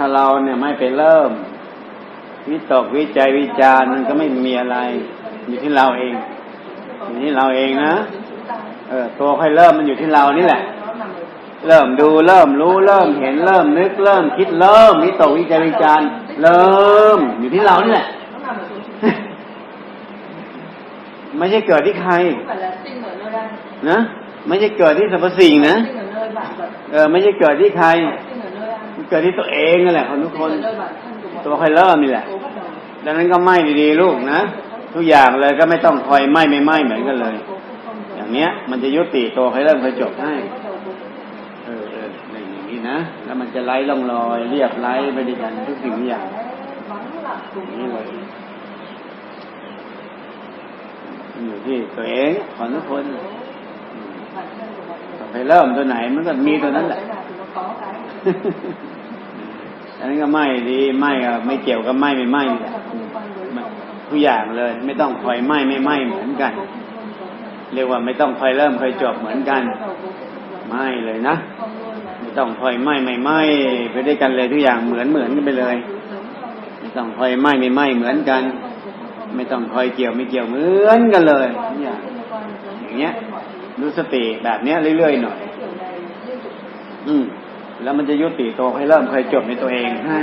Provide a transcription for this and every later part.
ถ้าเราเนี่ยไม่ไปเริ่มวิตกวิจัยวิจารมันก็ไม่มีอะไร อยู่ที่เราเองอยู่ที่เราเองนะเออตัวค่อยเริ่มมันอยู่ที่เรานี่แหละ เริ่มดูเริ่มรู้เริ่มเห็นเริ่มนึกเริ่มคิดเริ่มวิตกวิจัยวิจารเริ่ม อยู่ที่เรานี่แหละไม่ใช่เกิดที่ใครนะไม่ใช่เกิดที่สรรพสิ่งนะเออ ไม่ใช่เกิดที่ใคร เกิดที่ตัวเองนั่นแหละคนทุก sinh คน ở nơi bản thân của ตัว mọi ค่อยเริ่มนี่แหละ cố bắt đầu ดังนั้นก็ไหม้ดีๆลูกนะทุกอย่างเลยก็ไม่ต้องคอยไหม้ไม่ไหม้เหมือนกันเลย cố không อย่างเนี้ย มันจะยุติตัวค่อยเริ่มค่อยจบให้ bắt đầu cố เออเอออย่างนี้นะแล้วมันจะไล่ล่องลอย เรียบไล่ไปด้วยกันทุกสิ่งทุกอย่าง vắng lặng cùng นี่ nhau เลยมันอยู่ที่ตัวเองของทุกคน bản thân của mọi người ไปเริ่มตัวไหนมันก็มีตัวนั้นแหละ อันนั้นก็ไม่ดีไม่ก็ไม่เกี่ยวกับไม่ไม่ไม่นี่แหมันทุกอย่างเลย ไม่ต้องคอยไม่ไม่ไม่เหมือนกัน เรียกว่าไม่ต้องคอยเริ่มคอยจบเหมือนกันไม่เลยนะไม่ต้องคอยไม่ไม่ไม่ไปด้วยกันเลยทุกอย่างเหมือนเหมือนกันไปเลย ไม่ต้องคอยไม่ไม่ไม่เหมือนกัน ไม่ต้องคอยเกี่ยวไม่เกี่ยวเหมือนกันเลยอย่างอย่างเงี้ยดูสติแบบเนี้ยเรื่อยๆหน่อย อืม แล้วมันจะยุติตัวให้เริ่มเคยจบในตัวเองให้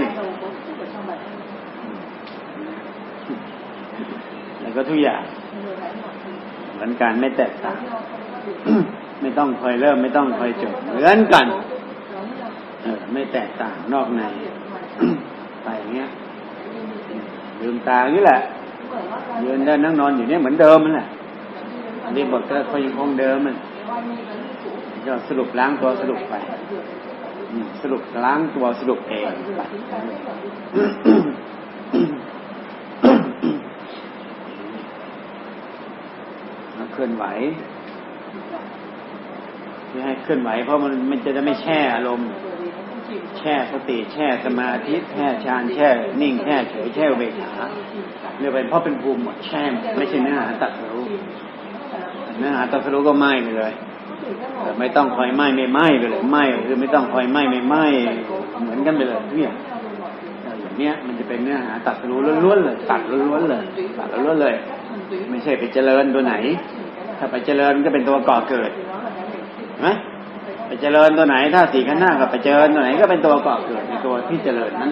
แล้วก็ทุกอย่างเหมือนกันไม่แตกต่างไม่ต้องคอยเริ่ม ไม่ต้องคอยจบเหมือนกันเออไม่แตกต่างนอกในไปอย่างเงี้ยลืมตาอย่างนี้แหละยืนเดินนั่งนอนอยู่เนี่ยเหมือนเดิมมันแหละอันนี้บอกก็เขายังคงเดิมมันก็สรุปล้างตัวสรุปไปอืม สรุปล้างตัวสรุปเองมาเคลื่อนไหวไม่ให้เคลื่อนไหว เพราะมันมันจะได้ไม่แช่อารมณ์ แช่สติแช่สมาธิแช่ฌานแช่นิ่งแช่เฉยแช่เบกขาเรียกเป็นเพราะเป็นภูมิหมดแช่หมดไม่ใช่เนื้อหาตัดรู้เนื้อหาตัดรู้ก็ไม้ไปเลย ไม่ต้องคอยไหม้ไม่ไหม้ไปเลยไหม้คือไม่ต้องคอยไหม้ไม่ไหม้เหมือนกันไปเลยทุกอย่างอย่างเนี้ยมันจะเป็นเนื้อหาตัดรู้ล้วนๆเลยตัดล้วนๆเลยตัดล้วนๆเลย ไม่ใช่ไปเจริญตัวไหน ถ้าไปเจริญก็เป็นตัวก่อเกิดนะไปเจริญตัวไหน ถ้าสี่ขันธ์หน้ากับไปเจริญตัวไหนก็เป็นตัวก่อเกิดในตัวที่เจริญนั้น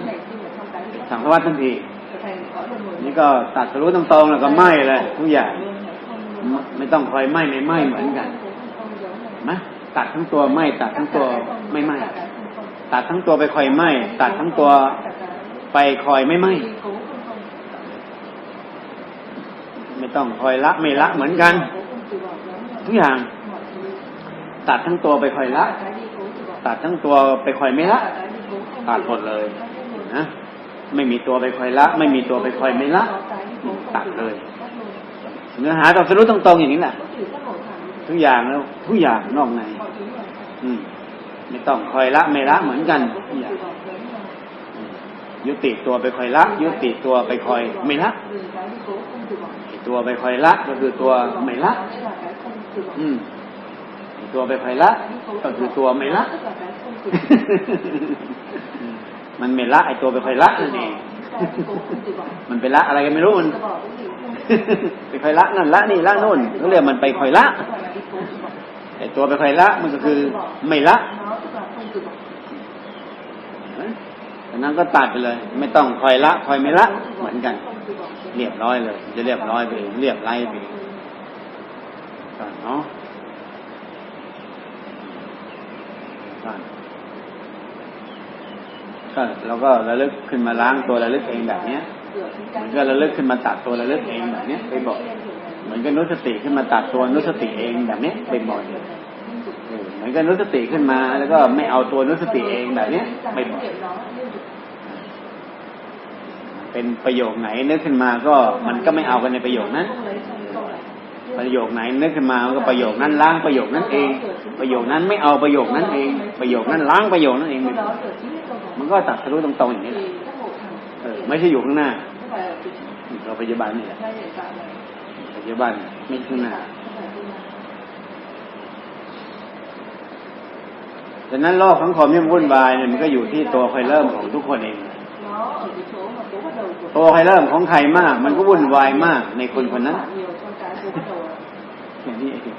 สังสารวัตทันทีนี่ก็ตัดรู้ตรงๆแล้วก็ไหม้เลยทุกอย่างไม่ต้องคอยไหม้ไม่ไหม้เหมือนกัน นะตัดทั้งตัวไหม้ตัดทั้งตัวไม่ไหม้ตัดทั้งตัวไปคอยไหม้ตัดทั้งตัวไปคอยไม่ไหม้ไม่ต้องคอยละไม่ละเหมือนกัน ทุกอย่าง ตัดทั้งตัวไปคอยละ ตัดทั้งตัวไปคอยไม่ละ ตัดหมดเลยนะไม่มีตัวไปคอยละ ไม่มีตัวไปคอยไม่ละ ตัดเลย เนื้อหาต้องสรุปตรงๆอย่างนี้แหละ ทุกอย่างแล้วทุกอย่างนอกใน อืมไม่ต้องคอยละไม่ละเหมือนกันอย่างยุติตัวไปคอยละ ยุติตัวไปคอยไม่ละตัวไปคอยละก็คือตัวไม่ละ อืมตัวไปคอยละ ก็คือตัวไม่ละ มันไม่ละไอตัวไปคอยละนั่นเองมันไปละอะไรกันไม่รู้มัน ไปคอยละนั่นละนี่ละโน่นเขาเรียกมันไปคอยละไอตัวไปคอยละมันก็คือไม่ละดังนั้นก็ตัดไปเลย ไม่ต้องคอยละคอยไม่ละ เหมือนกัน เรียบร้อยเลย จะเรียบร้อยไปเรียบไล่ไปก่อนเนาะก่อนก็เราก็ระลึกขึ้นมาล้างตัวระลึกเองแบบเนี้ย ก็ระลึกขึ้นมาตัดตัวระลึกเองแบบนี้ไปบ่อยเหมือนกับนุสติขึ้นมาตัดตัวนุสติเองแบบนี้ไปบ่อยเหมือนกับนุสติขึ้นมา แล้วก็ไม่เอาตัวนุสติเองแบบนี้ไปบ่อยเป็นประโยคไหนนึกขึ้นมาก็มันก็ไม่เอากันในประโยคนั้นประโยคไหนนึกขึ้นมาก็ประโยคนั้นล้างประโยคนั้นเอง ประโยคนั้นไม่เอาประโยคนั้นเอง ประโยคนั้นล้างประโยคนั้นเอง มันก็ตัดทะลุตรงๆอย่างนี้แหละ ไม่ใช่อยู่ข้างหน้าเราปัจจุบันนี่แหละปัจจุบันไม่ข้างหน้าดังนั้นโลกสังคมที่มันวุ่นวายเนี่ยมันก็อยู่ที่ตัวใครเริ่มของทุกคนเอง nó ở cái chỗ mà tố bắt đầu của ตัวใครเริ่มของใครมาก มันก็วุ่นวายมากในคนคนนั้น nhiều con cái tố bắt đầu อย่างนี้เอง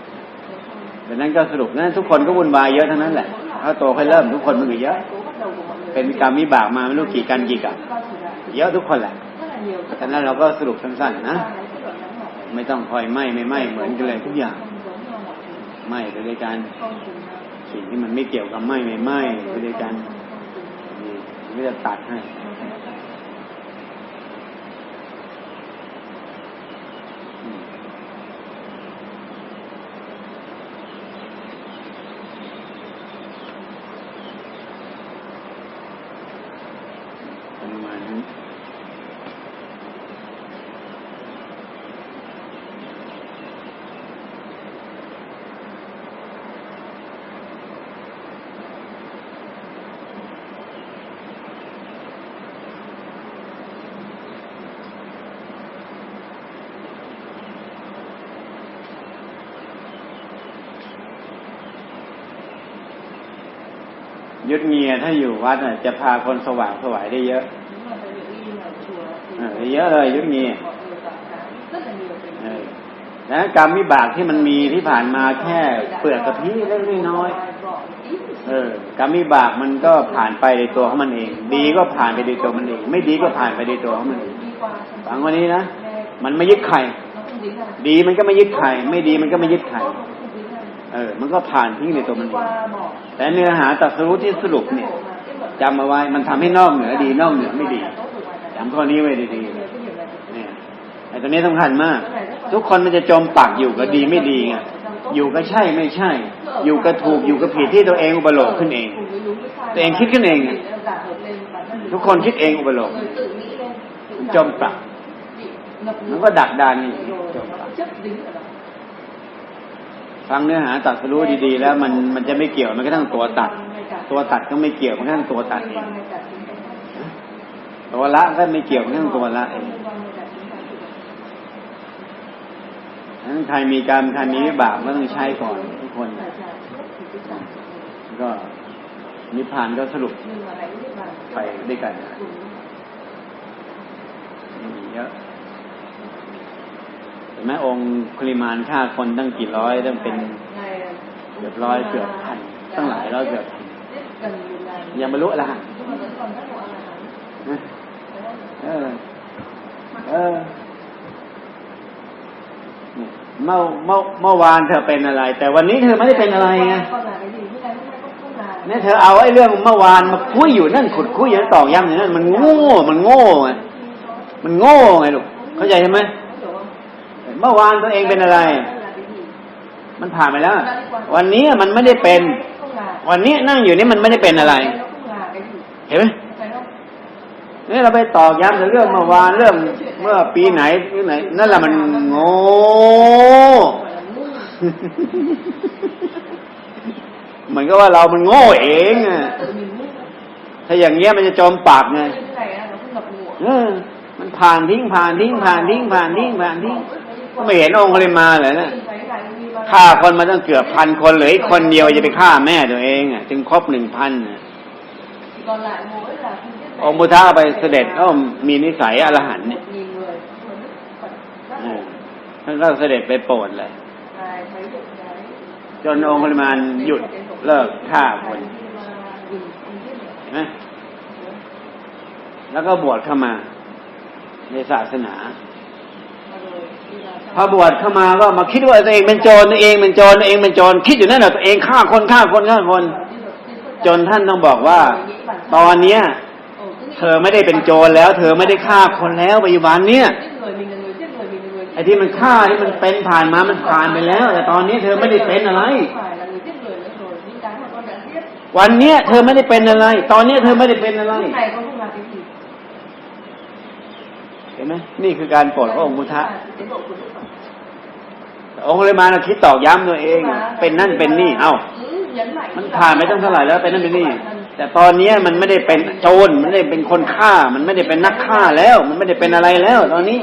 ดังนั้นก็สรุปนั้นทุกคนก็วุ่นวายเยอะทั้งนั้นแหละถ้าตัวใครเริ่มทุกคนมันก็เยอะ tố bắt đầu của mọi người เป็นกรรมวิบากมาไม่รู้กี่กันกี่กับ con chỉ là เยอะทุกคนแหละ rất là nhiều ดังนั้นเราก็สรุปสั้นๆนะ ba cái kết luận ngắn gọn ไม่ต้องคอยไหม้ไม่ไหม้เหมือนกันเลยทุกอย่าง không giống nhau mọi thứ ไหม้ไปด้วยกัน không cùng nhau สิ่งที่มันไม่เกี่ยวกับไหม้ไม่ไหม้ไปด้วยกัน không cùng nhau นี่ไม่จะตัดให้อืมประมาณนั้นยุดเงีย ถ้าอยู่วัดน่ะจะพาคนสว่างสวายได้เยอะ Đúng là tại vì đi ở chùa thì เออได้เยอะเลยยุดเงีย mọi người cảm thấy rất là nhiều tình เออนะกรรมวิบากที่มันมีที่ผ่านมาแค่เปลือกกระพี้เล็กๆน้อยๆเออกรรมวิบากมันก็ผ่านไปในตัวของมันเอง ดีก็ผ่านไปในตัวมันเอง ไม่ดีก็ผ่านไปในตัวของมันเอง đi qua ฟังวันนี้นะมันไม่ยึดใคร nó không dính ra ดีมันก็ไม่ยึดใคร ไม่ดีมันก็ไม่ยึดใคร เออ มันก็ผ่านทิ้งในตัวมัน đi เอง qua bỏ แต่เนื้อหาตรัดสรุปที่สรุปเนี่ยจำเอาไว้ มันทำให้นอกเหนือดีนอกเหนือไม่ดีจำข้อนี้ไว้ดีๆเลยเนี่ยไอ้ตัวนี้สำคัญมาก ทุกคนมันจะจมปักอยู่กับดีไม่ดีไงอยู่ก็ใช่ไม่ใช่ อยู่ก็ถูกอยู่ก็ผิดที่ตัวเองอุปโลกขึ้นเอง ตัวเองคิดขึ้นเองไงทุกคนคิดเองอุปโลกจมปักมันก็ดักดานนี่จมปัก ฟังเนื้อหาตัดสรู้ดีๆ แล้วมันมันจะไม่เกี่ยวมันก็ทั้งตัวตัด ตัวตัดก็ไม่เกี่ยวมันทั้งตัวตัดเองตัวละก็ไม่เกี่ยวมันทั้งตัวละเองนั้นใครมีกรรมใครมีวิบากก็ต้องใช้ก่อนทุกคน ก็นิพพานก็สรุปไปด้วยกันเยอะเห็น ไหมองค์คุลิมานฆ่าคนตั้งกี่ร้อยตั้งเป็นเกือบร้อยเกือบพันตั้งหลายร้อยเกือบพันยังไม่รู้อะไรนะเออ เออเมื่อเมื่อเมื่อวานเธอเป็นอะไร แต่วันนี้เธอไม่ได้เป็นอะไรไงเนี่ยเธอเอาไอ้เรื่องเมื่อวานมาคุยอยู่นั่นขุดคุยอยู่นั่นตอกย้ำอยู่นั่นมันโง่ มันโง่ไงมันโง่ไงลูกเข้าใจใช่ไหม เมื่อวานตัวเองเป็นอะไร มันผ่านไปแล้ว วันนี้มันไม่ได้เป็น วันนี้นั่งอยู่นี่มันไม่ได้เป็นอะไร เห็นไหมนี่เราไปตอกย้ำแต่เรื่องเมื่อวานเรื่องเมื่อปีไหนปีไหน นั่นแหละมันโง่เหมือนกับว่าเรามันโง่เองอะถ้าอย่างเงี้ยมันจะจมปากไงเออมันผ่านทิ้งผ่านทิ้งผ่านทิ้งผ่านทิ้งผ่านทิ้ง ก็ไม่เห็นองค์เลยมาเลยนะฆ่าคนมาตั้งเกือบพันคนเหลืออีกคนเดียวจะไปฆ่าแม่ตัวเองอะจึงครบหนึ่งพันอะองค์พุทธะไปเสด็จก็มีนิสัยอรหันต์เนี่ยเออท่านก็เสด็จไปโปรดเลย จนองค์ปริมาณหยุดเลิกฆ่าคนเห็นไหมแล้วก็บวชเข้ามาในศาสนา พอบวชเข้ามาก็มาคิดว่าตัวเองเป็นโจรตัวเองเป็นโจรตัวเองเป็นโจรคิดอยู่นั่นแหละตัวเองฆ่าคนฆ่าคนฆ่าคน จนท่านต้องบอกว่า ตอนเนี้ย เธอไม่ได้เป็นโจรแล้ว เธอไม่ได้ฆ่าคนแล้วปัจจุบันเนี้ยไอ้ที่มันฆ่าที่มันเป็นผ่านมามันผ่านไปแล้ว แต่ตอนนี้เธอไม่ได้เป็นอะไร วันเนี้ย เธอไม่ได้เป็นอะไร ตอนเนี้ยเธอไม่ได้เป็นอะไร เห็นไหมนี่คือการโปรดขององค์พุทธะองค์เลยมานะคิดตอกย้ำตัวเอง เป็นนั่นเป็นนี่ เอ้ามันผ่านไปตั้งเท่าไหร่แล้วเป็นนั่นเป็นนี่ แต่ตอนเนี้ยมันไม่ได้เป็นโจรมันไม่ได้เป็นคนฆ่า มันไม่ได้เป็นนักฆ่าแล้ว มันไม่ได้เป็นอะไรแล้ว ตอนนี้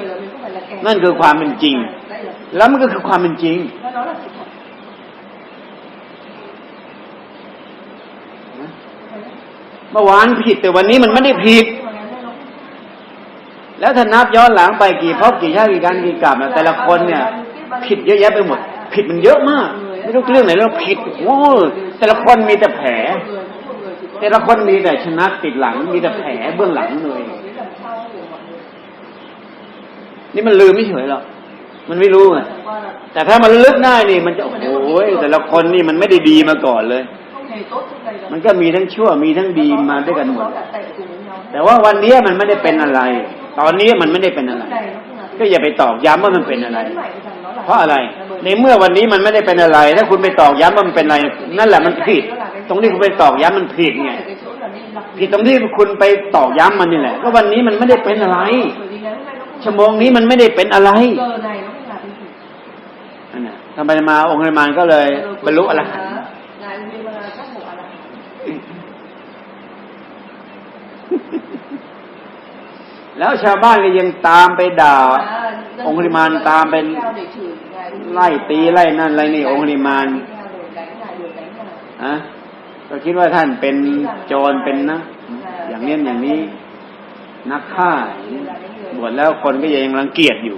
นั่นคือความเป็นจริง แล้วมันก็คือความเป็นจริงเมื่อวานผิดแต่วันนี้มันไม่ได้ผิด แล้วถ้านับย้อนหลังไปกี่ภพกี่ชาติกี่การกี่กลับแต่ละคนเนี่ย ผิดเยอะแยะไปหมด ผิดมันเยอะมากไม่รู้เรื่องไหนเรื่องผิดโอ้แต่ละคนมีแต่แผล แต่ละคนมีแต่ชนะติดหลัง มีแต่แผลเบื้องหลังเลยนี่มันลืมไม่เฉยหรอกมันไม่รู้ไงแต่ถ้ามันลึกได้นี่ มันจะโอ้โหแต่ละคนนี่มันไม่ได้ดีมาก่อนเลย มันก็มีทั้งชั่วมีทั้งดีมาด้วยกันหมดแต่ว่าวันนี้มันไม่ได้เป็นอะไร ตอนนี้มันไม่ได้เป็นอะไร ก็อย่าไปตอกย้ำว่ามันเป็นอะไร เพราะอะไร ในเมื่อวันนี้มันไม่ได้เป็นอะไร ถ้าคุณไปตอกย้ำว่ามันเป็นอะไร นั่นแหละมันผิด ตรงที่คุณไปตอกย้ำมันผิดไงผิดตรงที่คุณไปตอกย้ำมันนี่แหละก็วันนี้มันไม่ได้เป็นอะไร ชั่วโมงนี้มันไม่ได้เป็นอะไรนั่นน่ะทำไปมาองค์ธรรมานก็เลยบรรลุอรหันต์ แล้วชาวบ้านก็ยังตามไปด่า องค์ธรรมานตามเป็นไล่ตีไล่นั่นไล่นี่องค์ธรรมานอะก็คิดว่าท่านเป็นโจรเป็นนะ อย่างนี้อย่างนี้ นักฆ่าบวชแล้วคนก็ยังรังเกียจอยู่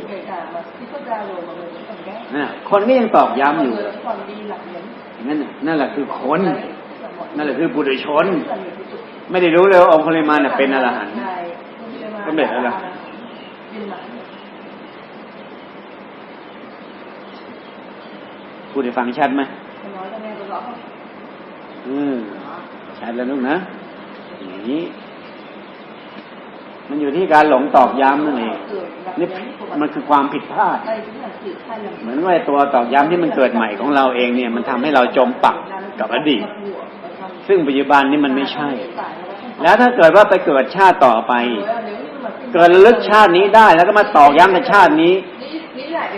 นะคนก็ยังตอกย้ำอยู่นั่นน่ะนั่นแหละคือคนนั่นแหละคือบุตรชน ไม่ได้รู้เลยว่าองค์คลิมานน่ะเป็นอรหันต์ ก็เป็นอรหันต์พูดให้ฟังชัดไหมอืมชัดแล้วลูกนะอย่างนี้ มันอยู่ที่การหลงตอกย้ำนั่นเองนี่มันคือความผิดพลาด เหมือนว่าตัวตอกย้ำที่มันเกิดใหม่ของเราเองเนี่ย มันทำให้เราจมปักกับอดีต ซึ่งปัจจุบันนี่มันไม่ใช่ แล้วถ้าเกิดว่าไปเกิดชาติต่อไป เกิดระลึกชาตินี้ได้แล้วก็มาตอกย้ำในชาตินี้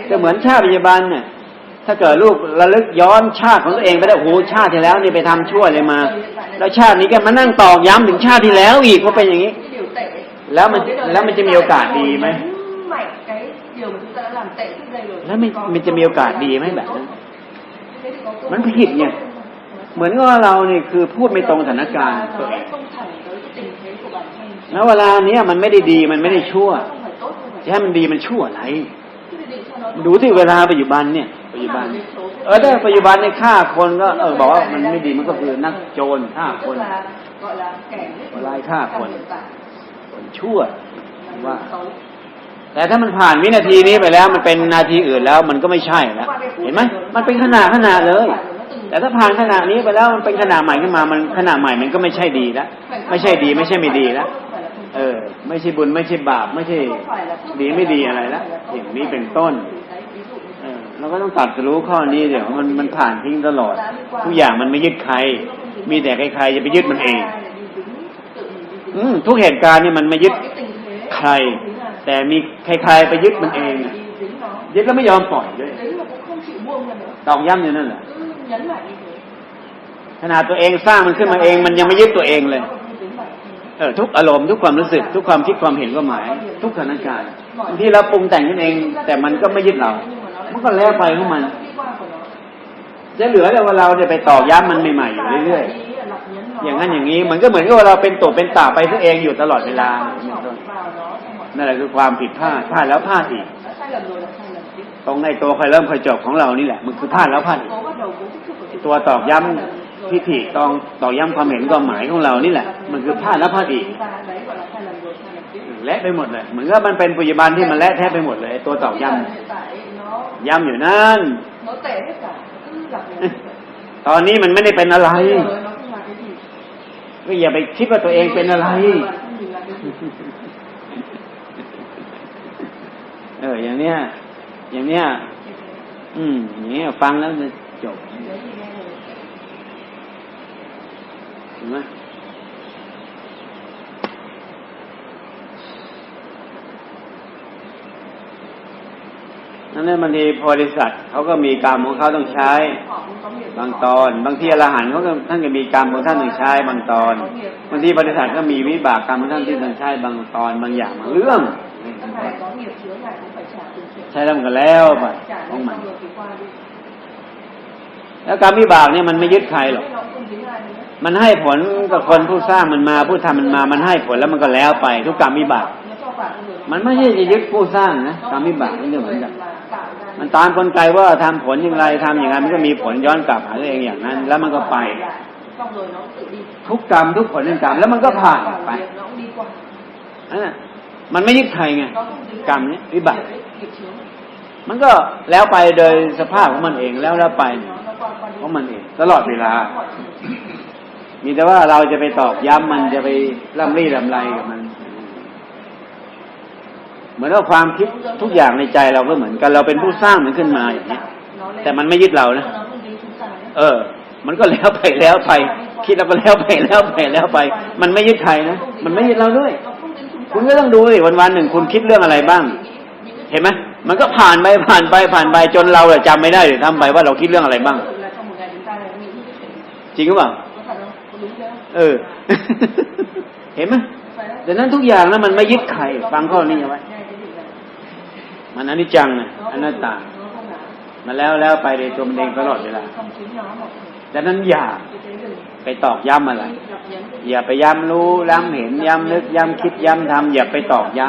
ก็เหมือนชาติปัจจุบันเนี่ยถ้าเกิดลูกระลึกย้อนชาติของตัวเองไปได้โอ้โหชาติที่แล้วนี่ไปทำชั่วเลยมา แล้วชาตินี้ก็มานั่งตอกย้ำถึงชาติที่แล้วอีกว่าเป็นอย่างนี้ แล้วมันแล้วมันจะมีโอกาสดีไหมแล้วมันมันจะมีโอกาสดีไหมแบบนั้นมันผิดไงเหมือนกับว่าเราเนี่ยคือพูดไม่ตรงสถานการณ์ ตัวเองแล้วเวลาเนี้ยมันไม่ได้ดีมันไม่ได้ชั่วจะให้มันดีมันชั่วอะไรดูที่เวลาปัจจุบันเนี่ยปัจจุบัน เออถ้าปัจจุบันในฆ่าคนก็เออบอกว่ามันไม่ดีมันก็คือนักโจรฆ่าคนลายฆ่าคนคนชั่วว่า แต่ถ้ามันผ่านวินาทีนี้ไปแล้ว มันเป็นนาทีอื่นแล้ว มันก็ไม่ใช่แล้วเห็นไหมมันเป็นขนาดขนาดเลย แต่ถ้าผ่านขนาดนี้ไปแล้วมันเป็นขนาดใหม่ขึ้นมา มันขนาดใหม่มันก็ไม่ใช่ดีแล้วไม่ใช่ดีไม่ใช่ไม่ดีแล้วเออ ไม่ใช่บุญไม่ใช่บาปไม่ใช่ ดีไม่ดีอะไรแล้วอย่างนี้เป็นต้นเออเราก็ต้องตัดรู้ข้อนี้เดี๋ยวมันมันผ่านทิ้งตลอด ทุกอย่างมันไม่ยึดใคร มีแต่ใครๆจะไปยึดมันเอง อืมทุกเหตุการณ์นี่มันไม่ยึดใคร แต่มีใครๆไปยึดมันเองอะยึดแล้วไม่ยอมปล่อยด้วยตอกย้ำอยู่นั่นแหละ ขนาดตัวเองสร้างมันขึ้นมาเอง มันยังไม่ยึดตัวเองเลย เออทุกอารมณ์ทุกความรู้สึก ทุกความคิดความเห็นความหมาย ทุกสถานการณ์ที่เราปรุงแต่งขึ้นเอง แต่มันก็ไม่ยึดเรา มันก็แล้วไปของมัน จะเหลือแต่ว่าเราจะไปตอกย้ำมันใหม่ๆอยู่เรื่อยๆ อย่างนั้นอย่างนี้มันก็เหมือนกับเราเป็นตัวเป็นตาไปตัวเองอยู่ตลอดเวลา นั่นแหละคือความผิดพลาดพลาดแล้วพลาดอีกตรงในตัวใครเริ่มใครจบของเรานี่แหละ มันคือพลาดแล้วพลาดอีก ตัวตอกย้ำพิธีตองตอกย้ำความเห็นความหมายของเรานี่แหละ มันคือพลาดแล้วพลาดอีกและไปหมดเลยเหมือนกับมันเป็นปัจจุบันที่มันและแทบไปหมดเลย ตัวตอกย้ำย้ำอยู่นั่นตอนนี้มันไม่ได้เป็นอะไรก็อย่าไปคิดว่าตัวเองเป็นอะไร เออ อย่างเนี้ย อย่างเนี้ย อืมอย่างเนี้ย ฟังแล้วจะจบ ห็นไหมนั่นแหละบางทีบริษัทเขาก็มีกรรมของเขาต้องใช้ บางตอน บางทีอรหันต์เขาก็ท่านก็มีกรรมของท่านต้องใช้ บางตอนบางทีบริษัทก็มีวิบากกรรมของท่านที่ต้องใช้บางตอนบางอย่างบางเรื่องใช้แล้วมันก็แล้วไปของมันแล้วกรรมวิบากเนี่ยมันไม่ยึดใครหรอก มันให้ผลกับคนผู้สร้างมันมา ผู้ทำมันมา มันให้ผลแล้วมันก็แล้วไป ทุกกรรมวิบากมันไม่ใช่จะยึดผู้สร้างนะกรรมวิบากนี่เหมือนกันมันตามกลไกว่าทำผลอย่างไรทำอย่างไรมันก็มีผลย้อนกลับหาตัวเองอย่างนั้น แล้วมันก็ไป ทุกกรรมทุกผลเป็นกรรมแล้วมันก็ผ่านไปนั่นน่ะมันไม่ยึดใครไงกรรมเนี้ยวิบากมันก็แล้วไปโดยสภาพของมันเองแล้วแล้วไปของมันเองตลอดเวลา มีแต่ว่าเราจะไปตอกย้ำมันจะไปล่ำรี่ลำไรกับมัน เหมือนว่าความคิดทุกอย่างในใจเราก็เหมือนกันเราเป็นผู้สร้างมันขึ้นมาอย่างนี้แต่มันไม่ยึดเรานะเออ มันก็แล้วไปแล้วไป คิดแล้วก็แล้วไปแล้วไปแล้วไป มันไม่ยึดใครนะมันไม่ยึดเราด้วย คุณก็ต้องดูดิวันวันหนึ่งคุณคิดเรื่องอะไรบ้าง เห็นไหมมันก็ผ่านไปผ่านไปผ่านไปจนเราอะจำไม่ได้หรือทำไปว่าเราคิดเรื่องอะไรบ้าง จริงหรือเปล่า เออ เห็นไหมดังนั้นทุกอย่างนะมันไม่ยึดใครฟังข้อนี้เอาไว้มันอนิจจังนะอ không นัตตามาแล้วแล้วไปในตัวมันเองตลอดเวลาดังนั้นอย่าไปตอกย้ำอะไร อย่าไปย้ำรู้ย้ำเห็นย้ำนึกย้ำคิดย้ำทำอย่าไปตอกย้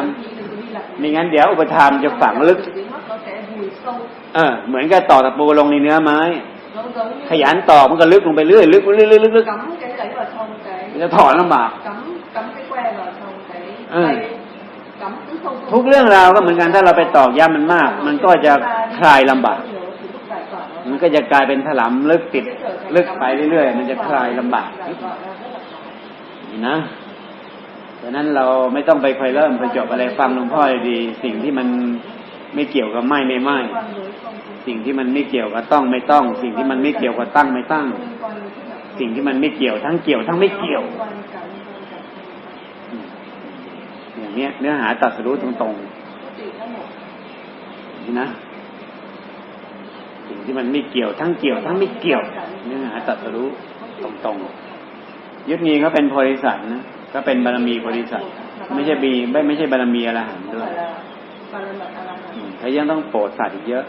ำไม่งั้นเดี๋ยวอุปทานจะฝังลึก เออ เหมือนกับตอกตะปูลงในเนื้อไม้ ขยันตอกมันก็ลึกลงไปเรื่อยลึกลึกลึกลึก จะถอนลำบาก cắm cắm cái que vào trong cái Ừ. tay ấy. cắm cứ sâu sâu ทุกเรื่องราวก็เหมือนกันถ้าเราไปตอกย้ำมันมาก มันก็จะคลายลำบาก Nhiều thì lúc giải tỏa nó มันก็จะกลายเป็นถลำลึกติดลึกไปเรื่อยๆ มันจะคลายลำบาก giải tỏa ra rất là khó นี่นะดังนั้นเราไม่ต้องไปคอยเริ่มไปจบอะไรฟังหลวงพ่อดี สิ่งที่มันไม่เกี่ยวกับไม่ไม่ไม่ quan với không không สิ่งที่มันไม่เกี่ยวกับต้องไม่ต้อง สิ่งที่มันไม่เกี่ยวกับตั้งไม่ตั้ง สิ่งที่มันไม่เกี่ยวทั้งเกี่ยวทั้งไม่เกี่ยว อย่างเนี้ย เนื้อหาตัดสรู้ตรงๆนะสิ่งที่มันไม่เกี่ยวทั้งเกี่ยวทั้งไม่เกี่ยว เนื้อหาตัดสรู้ตรงๆยึดนี้เขาเป็นโพธิสัตว์นะก็เป็นบารมีโพธิสัตว์ไม่ใช่บีไม่ไม่ใช่บารมีอรหันต์ด้วยเขายังต้องโปรดสัตว์อีกเยอะ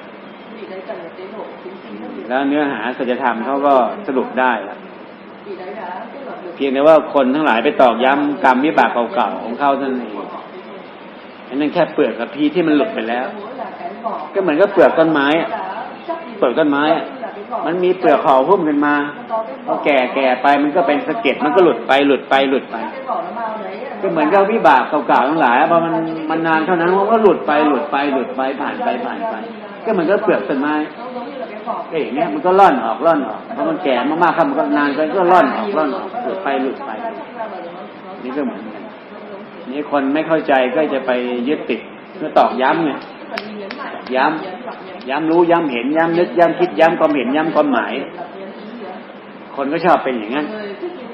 แล้วเนื้อหาสัจธรรมเขาก็สรุปได้ล้ว เพียงแต่ว่าคนทั้งหลายไปตอกย้ำกรรมวิบากเก่าๆของเขาท่านั้นเองอันนั้นแค่เปลือกกับพีที่มันหลุดไปแล้ว ก็เหมือนกับเปลือกต้นไม้เปลือกต้นไม้ มันมีเปลือกห่อหุ้มกันมาพอแก่แก่ไปมันก็เป็นสะเก็ดมันก็หลุดไปหลุดไปหลุดไป ก็เหมือนกับวิบากเก่าๆทั้งหลายพอมันมันนานเท่านั้นมันก็หลุดไปหลุดไปหลุดไปผ่านไปผ่านไป ก็เหมือนกับเปลือกต้นไม้ เอ้ยเนี่ยมันก็ร่อนออกร่อนออกเพราะมันแก่มากๆครับมันก็นานไปก็ร่อนออกร่อนออกหลุดไปหลุดไป นี่ก็เหมือนกันนี่คนไม่เข้าใจก็จะไปยึดติดก็ตอกย้ำไงย้ำย้ำรู้ย้ำเห็นย้ำนึกย้ำคิดย้ำความเห็นย้ำความหมาย คนก็ชอบเป็นอย่างนั้น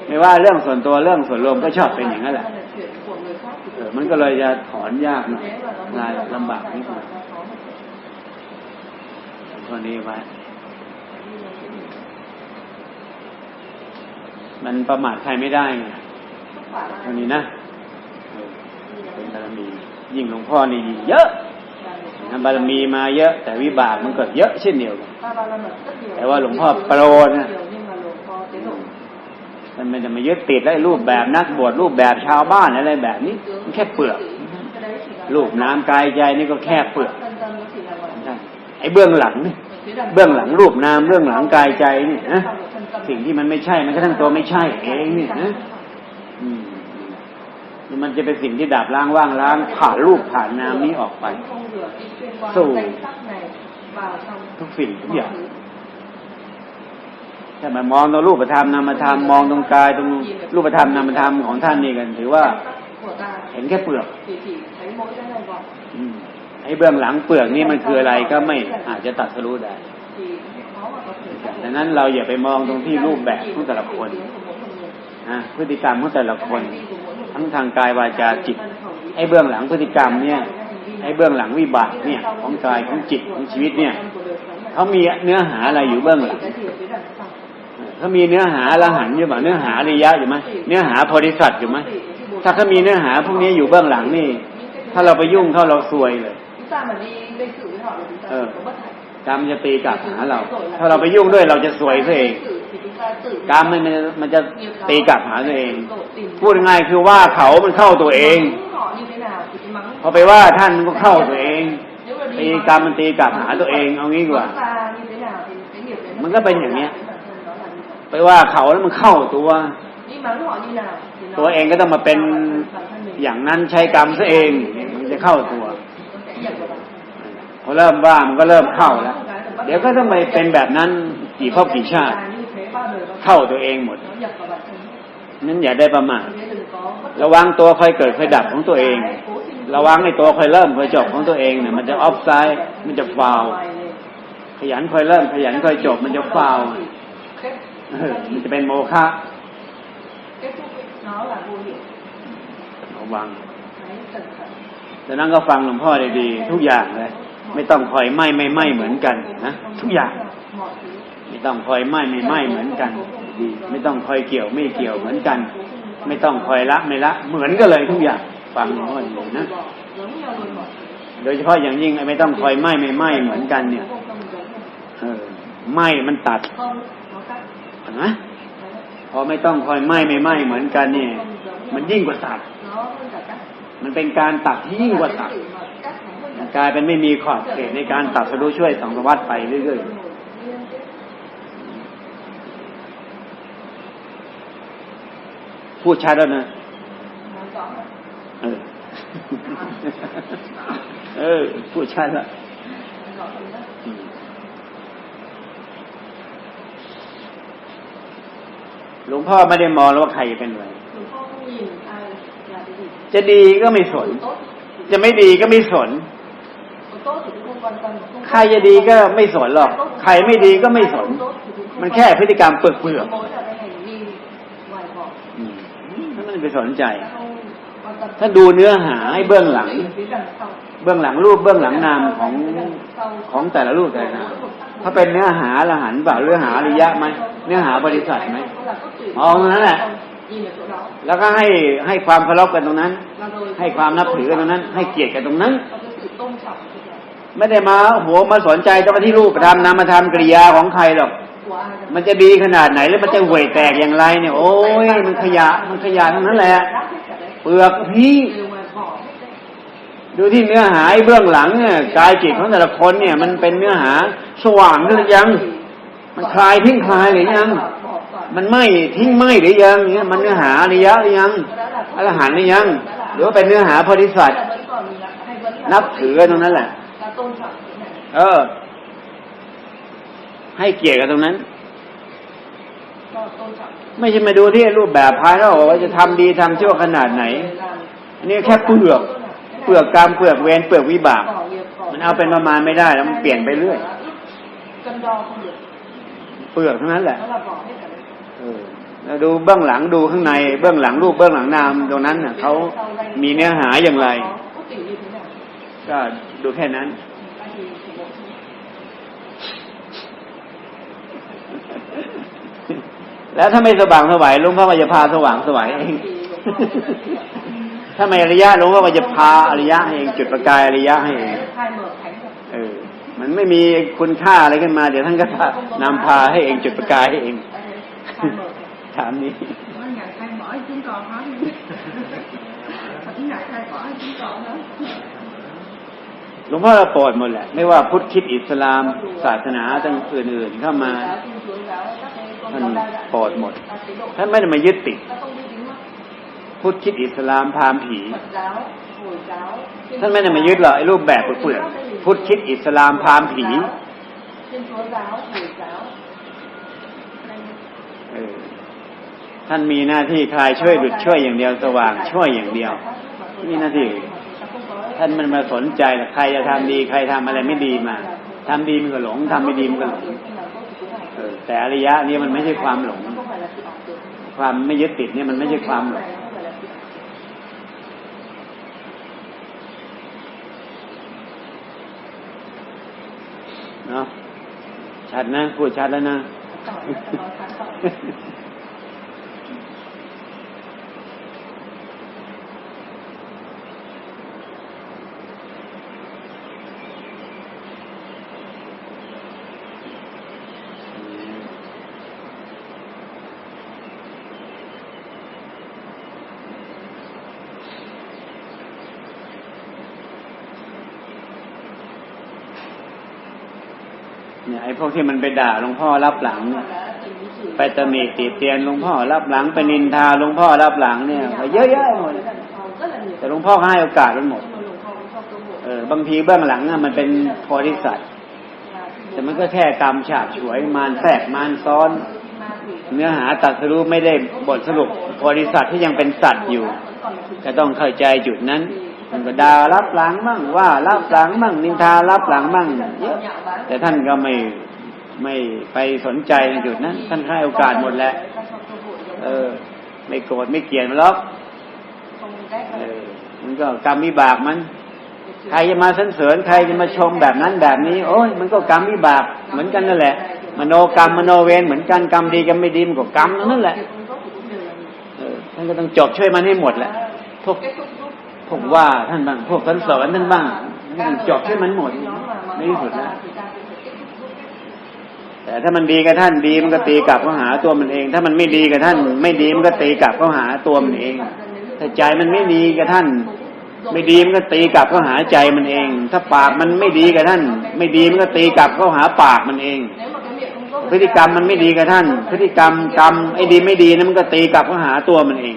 ไม่ว่าเรื่องส่วนตัวเรื่องส่วนรวมก็ชอบเป็นอย่างนั้นแหละเออมันก็เลยจะถอนยากหน่อยงานลำบากนิดหน่อยข้อนี้ไว้ มันประมาทใครไม่ได้ไงวันนี้นะเป็นบารมี ยิ่งหลวงพ่อนี่เยอะนะบารมีมาเยอะ แต่วิบากมันก็เยอะเช่นเดียวกันแต่ว่าหลวงพ่อโปรนะมันไม่จะมายึดติดไอ้รูปแบบนักบวชรูปแบบชาวบ้านอะไรแบบนี้ มันแค่เปลือกรูปน้ำกายใจนี่ก็แค่เปลือกไอ้เบื้องหลังนี่เบื้องหลังรูปนามเบื้องหลังกายใจนี่นะ สิ่งที่มันไม่ใช่มันก็ทั้งตัวไม่ใช่เองนี่นะอืมมันจะเป็นสิ่งที่ดับล้างว่างล้างผ่านรูปผ่านนามนี้ออกไป สู่ทุกสิ่งทุกอย่างถ้ามามองตรงรูปธรรมนามธรรมมองตรงกายตรงรูปธรรมนามธรรมของท่านนี่กันถือว่า เห็นแค่เปลือกอืมไอ้เบื้องหลังเปลือกนี่มันคืออะไรก็ไม่อาจจะตัดสรู้ได้ ดังนั้นเราอย่าไปมองตรงที่รูปแบบของแต่ละคนนะพฤติกรรมของแต่ละคน ทั้งทางกายวาจาจิตไอ้เบื้องหลังพฤติกรรมเนี่ยไอ้เบื้องหลังวิบากเนี่ย ของกายของจิตของชีวิตเนี่ยเขามีเนื้อหาอะไรอยู่เบื้องหลังเขามีเนื้อหาละหันอยู่ไหมเนื้อหาอริยะอยู่ไหมเนื้อหาโพธิสัตว์อยู่ไหมถ้าเขามีเนื้อหาพวกนี้อยู่เบื้องหลังนี่ ถ้าเราไปยุ่งเข้าเราซวยเลย chúng ta mà đi gây sự với họ là chúng ta Ừ. có bất hạnh กรรมจะตีกลับหาเรา ถ้าเราไปยุ่งด้วยเราจะสวยซะเองกรรมมันมันจะมันจะตีกลับหาตัวเอง พูดง่ายๆคือว่าเขามันเข้าตัวเองพอไปว่าท่านมันก็เข้าตัวเอง ตีกรรมมันตีกลับหาตัวเอง เอางี้ดีกว่า มันก็เป็นอย่างเนี้ย ไปว่าเขาแล้วมันเข้าตัว ตัวเองก็ต้องมาเป็นอย่างนั้นใช้กรรมซะเอง มันจะเข้าตัว พอเริ่มว่ามันก็เริ่มเข้าแล้ว เดี๋ยวก็ต้องไปเป็นแบบนั้นกี่ภพกี่ชาติ เข้าตัวเองหมด นั้นอย่าได้ประมาท ระวังตัวคอยเกิดคอยดับของตัวเอง ระวังไอ้ตัวคอยเริ่มคอยจบของตัวเองเนี่ยมันจะออฟไซด์ มันจะฟาว ขยันคอยเริ่ม ขยันคอยจบ มันจะฟาวมันจะเป็นโมฆะระวังดังนั้นก็ฟังหลวงพ่อดีๆทุกอย่างเลย ไม่ต้องคอยไหม้ไม่ไหม้เหมือนกันนะทุกอย่าง ไม่ต้องคอยไหม้ไม่ไหม้เหมือนกัน ดี ไม่ต้องคอยเกี่ยวไม่เกี่ยวเหมือนกัน ไม่ต้องคอยละไม่ละ เหมือนกันเลยทุกอย่างฟังหลวงพ่อดีนะโดยเฉพาะอย่างยิ่งไอ้ไม่ต้องคอยไหม้ไม่ไหม้เหมือนกัน เนี่ยเออไหม้มันตัดนะพอไม่ต้องคอยไหม้ไม่ไหม้เหมือนกันเนี่ย มันยิ่งกว่าตัด มันเป็นการตัดที่ยิ่งกว่าตัด กลายเป็นไม่มีขอบเขตในการตัดสรุช่วยสังสวัสดไปเรื่อยๆ พูดชัดแล้วนะเออเออ พูดชัดแล้วอืมหลวงพ่อไม่ได้มองแล้วว่าใครเป็นอะไรจะดีก็ไม่สน จะไม่ดีก็ไม่สน ใครจะดีก็ไม่สนหรอก ใครไม่ดีก็ไม่สน มันแค่พฤติกรรมเปลือกเปลือกมถ้ามันไปสนใจ ถ้าดูเนื้อหาให้เบื้องหลัง เบื้องหลังรูปเบื้องหลังนามของของแต่ละรูปแต่ละนามถ้าเป็นเนื้อหาละหันเปล่าเนื้อหาอริยะไหมเนื้อหาบริษัทไหมมองตรงนั้นแหละแล้วก็ให้ให้ความเคารพกันตรงนั้น ให้ความนับถือกันตรงนั้น ให้เกียรติกันตรงนั้น ไม่ได้มาโหมาสนใจต้องมาที่รูปธรรมนามธรรมกริยาของใครหรอก มันจะดีขนาดไหนแล้วมันจะห่วยแตกอย่างไรเนี่ย โอ้ยมันขยะมันขยะทั้งนั้นแหละ เปลือกพี่ดูที่เนื้อหาไอ้เบื้องหลังเนี่ยกายจิตของแต่ละคนเนี่ย มันเป็นเนื้อหาสว่างหรือยัง มันคลายทิ้งคลายหรือยัง มันไหมทิ้งไหมหรือยังเนี่ยมันเนื้อหาอริยะหรือยังอรหันต์หรือยัง หรือว่าเป็นเนื้อหาโพธิสัตว์นับถือกันตรงนั้นแหละ เออ ให้เกียรติกันตรงนั้น ไม่ใช่มาดูที่รูปแบบภายนอกว่าจะทำดีทำชั่วขนาดไหน อันนี้แค่เปลือก เปลือกกรรมเปลือกเวรเปลือกวิบาก มันเอาเป็นประมาณไม่ได้แล้วมันเปลี่ยนไปเรื่อยเปลือกทั้งนั้นแหละเออแล้วดูเบื้องหลังดูข้างใน เบื้องหลังรูปเบื้องหลังนามตรงนั้นน่ะเขามีเนื้อหาอย่างไร ก็ดูแค่นั้น แล้วถ้าไม่สว่างสวายลุงพ่อก็จะพาสว่างสวายเอง ถ้าไม่อริยะลุงพ่อก็จะพาอริยะเองจุดประกายอริยะให้เองเออ มันไม่มีคุณค่าอะไรขึ้นมา เดี๋ยวท่านก็นำพาให้เองจุดประกายให้เอง ถามนี้ Nói ngày khai mở chúng con hết Thỉnh ngày khai mở chúng con hết หลวงพ่อเราโปรดหมดแหละ ไม่ว่าพุทธคิดอิสลามศาสนาต่างอื่นๆเข้ามาท่านโปรดหมดท่านไม่ได้มายึดติดพุทธคิดอิสลามพามผีท่านไม่ได้มายึดหรอกไอ้รูปแบบเปลือกพุทธคิดอิสลามพามผีท่านมีหน้าที่คลายช่วยหลุดช่วยอย่างเดียวสว่างช่วยอย่างเดียว มีหน้าที่ ท่านมันมาสนใจหรอกใครจะทำดีใครทำอะไรไม่ดีมาทำดีมันก็หลงทำไม่ดีมันก็หลงแต่อริยะนี่มันไม่ใช่ความหลง ความไม่ยึดติดเนี่ยมันไม่ใช่ความหลงเนาะชัดนะพูดชัดแล้วนะ เนี่ยไอ้พวกที่มันไปด่าหลวงพ่อรับหลัง ไปตำหนิติเตียนหลวงพ่อรับหลังไปนินทาหลวงพ่อรับหลังเนี่ยเยอะแยะหมดแต่หลวงพ่อให้โอกาสมันหมดเออบางทีเบื้องหลังอะมันเป็นโพธิสัตแต่มันก็แค่กรรมฉาบฉวยมารแทรกมารซ้อน เนื้อหาตัดสรู้ไม่ได้บทสรุปโพธิสัตที่ยังเป็นสัตว์อยู่ ก็ต้องเข้าใจจุดนั้น มันก็ด่ารับหลังมั่งว่ารับหลังมั่งนินทารับหลังมั่งเยอะแต่ท่านก็ไม่ไม่ไปสนใจในจุดนั้น ท่านให้โอกาสหมดแหละเออ ไม่โกรธไม่เกลียดมันหรอกเออมันก็กรรมวิบากมันใครจะมาสรรเสริญใครจะมาชมแบบนั้นแบบนี้ โอ้ยมันก็กรรมวิบากเหมือนกันนั่นแหละ มโนกรรมมโนเวรเหมือนกันกรรมดีกรรมไม่ดีมันก็กรรมนั่นแหละเออท่านก็ต้องจบช่วยมันให้หมดแหละพวก พวกว่าท่านบ้าง พวกสรรเสริญท่านบ้างท่จบช่วยมันหมดในที่สุดนะแต่ถ้ามันดีกับท่านดีมันก็ตีกลับเข้าหาตัวมันเอง ถ้ามันไม่ดีกับท่าน ไม่ดีมันก็ตีกลับเข้าหาตัวมันเองถ้าใจมันไม่ดีกับท่าน ไม่ดีมันก็ตีกลับเข้าหาใจมันเอง ถ้าปากมันไม่ดีกับท่าน ไม่ดีมันก็ตีกลับเข้าหาปากมันเอง พฤติกรรมมันไม่ดีกับท่าน พฤติกรรมกรรมไอ้ดีไม่ดีนั้นมันก็ตีกลับเข้าหาตัวมันเอง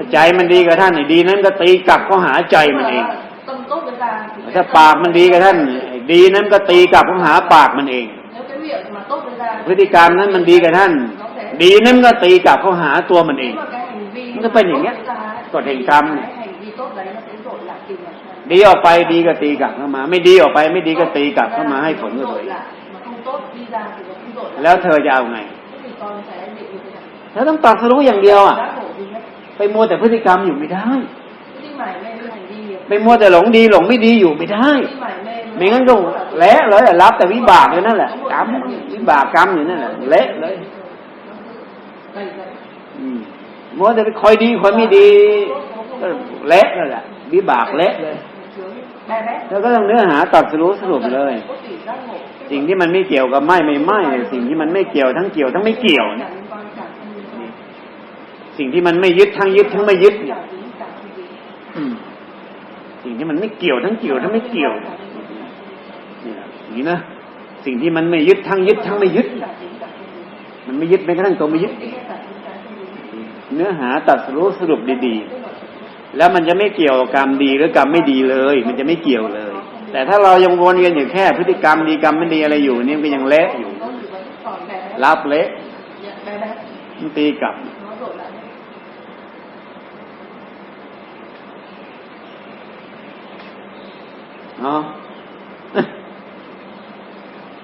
ถ้าใจมันดีกับท่านไอ้ดีนั้นก็ตีกลับเข้าหาใจมันเองถ้าปากมันดีกับท่านไอ้ดีนั้นก็ตีกลับเข้าหาปากมันเอง พฤติกรรมนั้นมันดีกับท่าน ดีนั้นก็ตีกลับเข้าหาตัวมันเองมันก็เป็นอย่างเงี้ยกฎแห่งกรรมเนี่ยดีออกไปดีก็ตีกลับเข้ามา ไม่ดีออกไปไม่ดีก็ตีกลับเข้ามาให้ผลกับตัวเองแล้วเธอจะเอาไงเธอต้องตัดสรู้อย่างเดียวอะ ไปมัวแต่พฤติกรรมอยู่ไม่ได้ไปมัวแต่หลงดีหลงไม่ดีอยู่ไม่ได้ไม่งั้นก็เละเลยอะรับแต่วิบากอยู่นั่นแหละกรรมวิบากกรรมอยู่นั่นแหละเละเลยอืมมัวแต่ไปคอยดีคอยไม่ดีก็เละนั่นแหละวิบากเละเลยแล้วก็ต้องเนื้อหาตัดสรู้สรุปเลย สิ่งที่มันไม่เกี่ยวกับไม่ไม่ไม่เนี่ยสิ่งที่มันไม่เกี่ยวทั้งเกี่ยวทั้งไม่เกี่ยวเนี่ย สิ่งที่มันไม่ยึดทั้งยึดทั้งไม่ยึดเนี่ยอืมสิ่งที่มันไม่เกี่ยวทั้งเกี่ยวทั้งไม่เกี่ยวเนี่ยอย่างนี้นะสิ่งที่มันไม่ยึดทั้งยึดทั้งไม่ยึดเนี่ยมันไม่ยึดแม้กระทั่งตัวไม่ยึดเองเนื้อหาตัดสรู้สรุปดีๆ แล้วมันจะไม่เกี่ยวกับกรรมดีหรือกรรมไม่ดีเลย มันจะไม่เกี่ยวเลย แต่ถ้าเรายังวนเวียนอยู่แค่ พฤติกรรมดีกรรมไม่ดีอะไรอยู่เนี่ยมันก็ยังเละอยู่รับเละมันตีกลับ เนาะ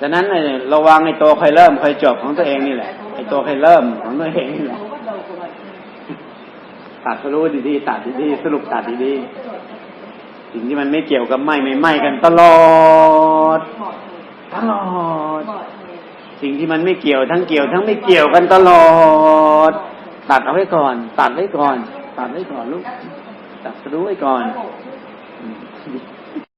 ดังนั้นระวังไอ้ตัวใครเริ่มใครจบของตัวเองนี่แหละไอ้ตัวใครเริ่มของตัวเองนี่แหละตัดสรู้ดีๆตัดดีๆสรุปตัดดีๆสิ่งที่มันไม่เกี่ยวกับไม่ไม่ไม่กันตลอดตลอด สิ่งที่มันไม่เกี่ยวทั้งเกี่ยว ทั้งไม่เกี่ยวกันตลอด ตัดเอาไว้ก่อน ตัดไว้ก่อน ตัดไว้ก่อนลูกตัดรู้ไว้ก่อน